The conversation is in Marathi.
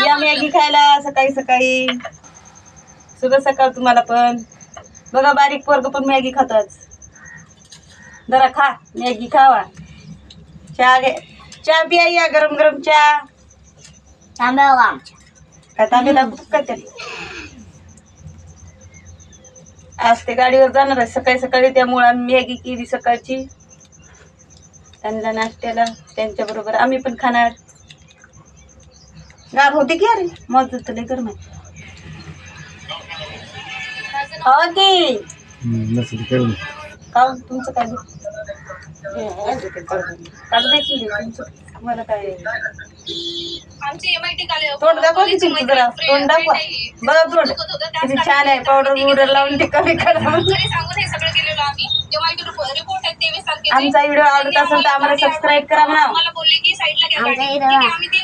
या मॅगी खायला सकाळी सकाळी. सुद्धा सकाळ तुम्हाला पण. बघा बारीक पोरग पण मॅगी खातात. जरा खा मॅगी खावा. चहा घे. चहा पिया या गरम गरम चहा. आमच्या. काय तांबे दाखवतो काय तरी आज ते गाडीवर जाणार आहे. सकाळी सकाळी त्यामुळे आम्ही मॅगी केली सकाळची. त्यांना नाश्त्याला त्यांच्या बरोबर आम्ही पण खाणार. गार होते की अरे? मग तर लय गरम आहे. हो की का तुमचं काय दुख काढू दे की तुमचं? मला काय? तोंड दाखवा की तुमचं जरा. तोंड दाखवा. बघा तोंड. किती छान आहे. पावडर बिवडर लावून ते कमी करा. आमचा व्हिडिओ आवडत असेल तर आम्हाला सबस्क्राईब करा म्हणा आमच्या इथं